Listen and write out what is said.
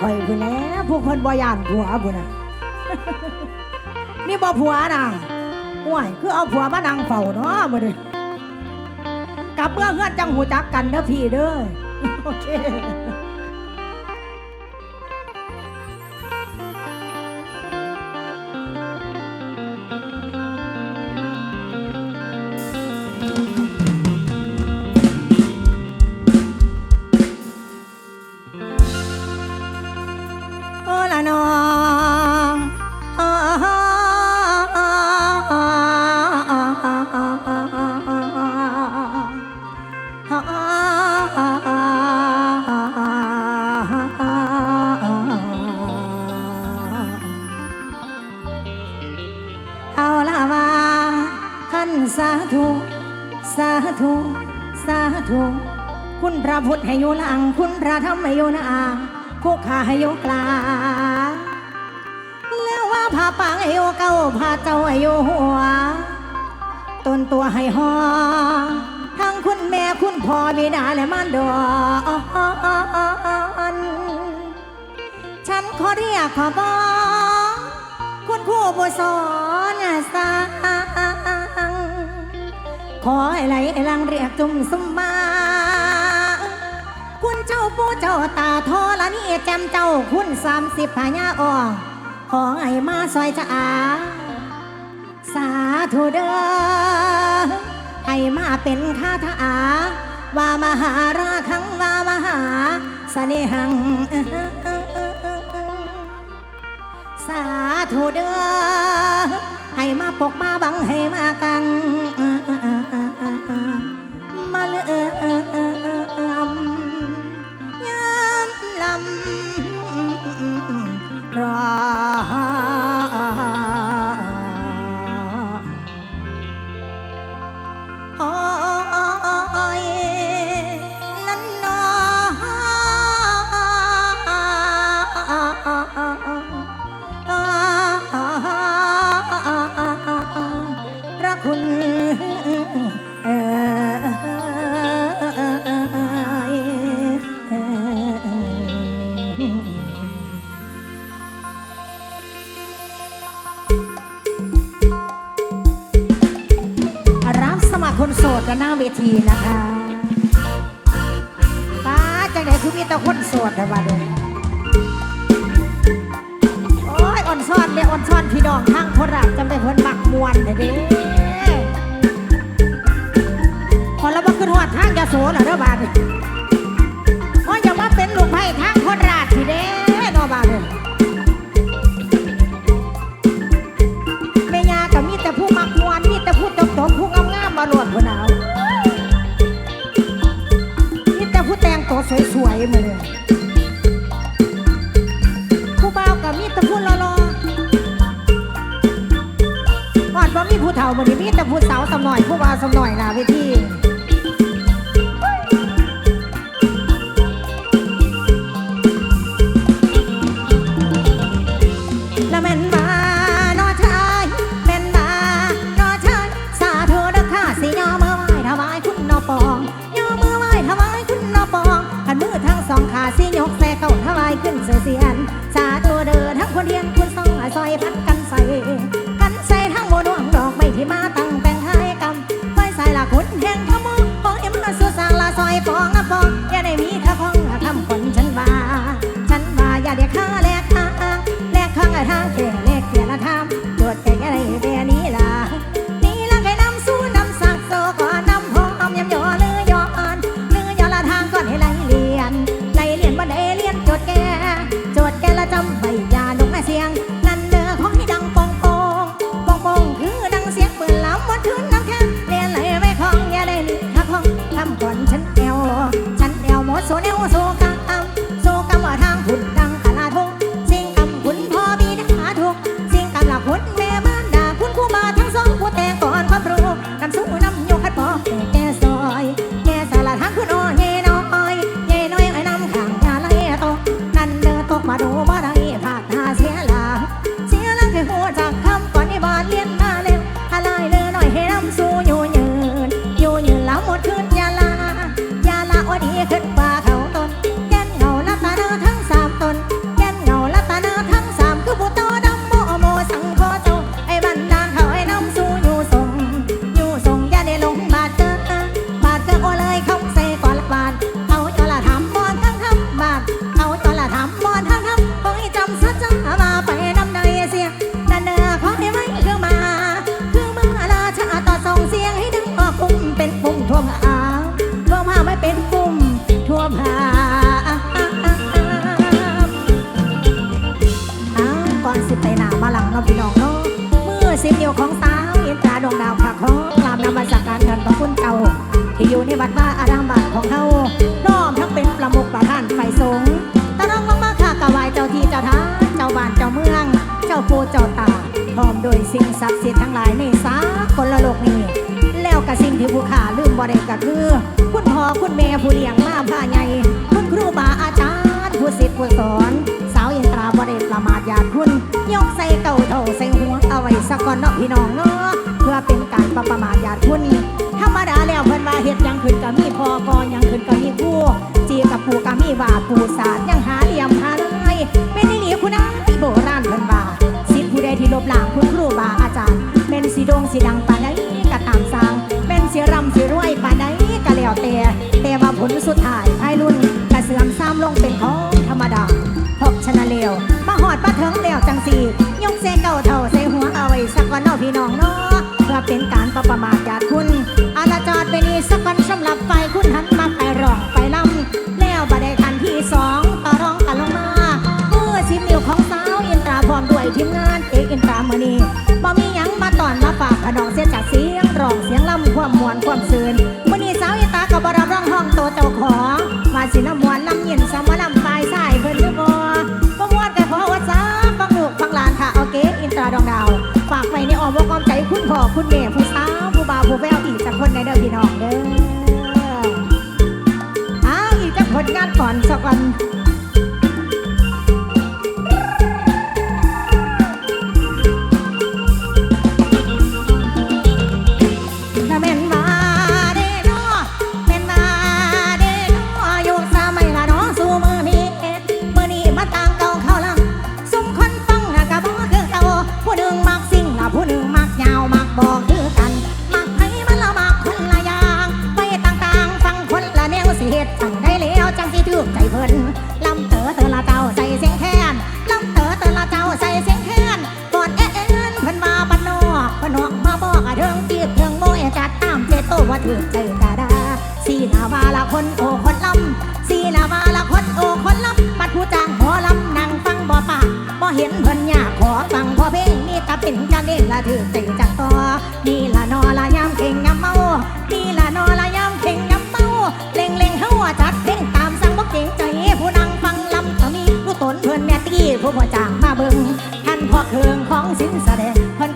ข่อยพุ่นแหล้วพวกเพิ่นบ่ย่านผัวพุ่นน่ะ นี่บ่ผัวน่ะห่วยคือเอาผัวมานั่งเฝ้าเนาะมื้อนี้กลับเมื่อเฮือนจังหูจักกันเด้อพี่เด้อโอเค ธุ สาธุ สาธุ คุณพระพุทธให้อยู่หลัง คุณพระธรรมให้อยู่หน้าผู้ข้าให้อยู่กลา แล้วว่าพาปางให้อยู่เก้าพาเจ้าให้อยู่หัว ต้นตัวให้หอทั้งคุณแม่คุณพ่อบิดาและมารดอนฉันขอเรียกขอบอกคุณครูผู้สอนสร้า ขอให้ไหลลังเรียกจุ่มสุมมา คุณเจ้าผู้เจ้าตาทอละนี่แจมเจ้าคุณสามสิบพญาออกขอให้มาซอยจะอาสาธุเด้อให้มาเป็นคาถาว่ามหาราคังว่ามหาเสน่หังสาธุเด้อให้มาปกมาบังให้มากัง เวทีนะคะป้าจังไหนคือมีแต่คนโสดแต่ว่าเดินโอ้ยอ่อนซ่อนเลยอ่อนซ่อนพี่น้องทั้งโคราชจำได้เพิ่นบักมวนเด้พอแล้วบ่ขึ้นหอดทางยาโสเหรอเด้อบาดนี้ สาวสำหน่อยผู้บ่าวสำหน่อยนะเวที มือสิบนิ้วของสาวอินตราดวงดาวผักหอกกราบนำมาจากการเงินพระคุณเก่า ที่อยู่ในวัดว่าอารามบาทของเฮาน้อมทั้งเป็นประมุขประธานไฟสงตะน้องลงมาค่ากะไหวเจ้าที่เจ้าทางเจ้าบ้านเจ้าเมือง เจ้าปู่เจ้าตาพร้อมโดยสิ่งศักดิ์สิทธิ์ทั้งหลายในสากละโลกนี้ แล้วกับสิ่งที่ผู้ขาลืมบ่ได้ก็คือ คุณพ่อคุณแม่ผู้เลี้ยงมาผ้าใหญ่คุณครูบาอาจารย์ผู้ศิษย์ผู้สอน บ่ได้ประมาทยาคุณ ยกใส่เต่าเท่าใส่หัวเอาไว้สักก่อนเนาะพี่น้องเนาะเพื่อเป็นการประประมาทยาคุณธรรมดาแล้วเพิ่นว่าเฮ็ดยังขึ้นก็มีพอกอนยังขึ้นก็มีคู่จีกับปูก็มีว่าปูศาสตร์ยังหาเหลี่ยมหา สียกเซเก่าเท่าใส่หัวเอาไว้สักวันเนาะพี่น้องเนาะเพื่อเป็นการประประมาทญาติคุณอาณาจอดไปนี่สักวันสำหรับไฟคุณหันมาไปร้องไปลำแล้วบัดได้ทันที่สองต่อร้องกันลงมาเมื่อสิบนิ้วของสาวอินตราพร้อมด้วยทีมงานเอกอินตรามือนี้บ่มีหยังมาตอนมาฝากขนองเสียจากเสียงร้องเสียงลำความมวนความซื่นมือนี้สาวอินตราก็บ่รับร้องห้องโตเจ้าของว่าสิน้ำมว ดองดาว ฝากไปในอ้อมอกอ้อมใจคุณพ่อคุณแม่ผู้สาวผู้บ่าวผู้แววอีกสักคนในเด้อพี่น้องเด้ออ้าวอีกจักผลงานก่อนสักวัน เห็นเพิ่นยากขอฟังพอเพลงนี่ก็เป็นกันเองละถือใจจักต่อนี่ละนอละยามเข่งยามเมานี่ละนอละยามเข่งยามเมาเล่งเล่งเฮาว่าจัดเพลงตามสั่งบ่เก่งใจผู้นั่งฟังลำก็มีผู้ตนเพิ่นแม่ตีผู้บ่จ้างมาเบิ่งท่านพ่อเครื่องของสินแสดงเพิ่น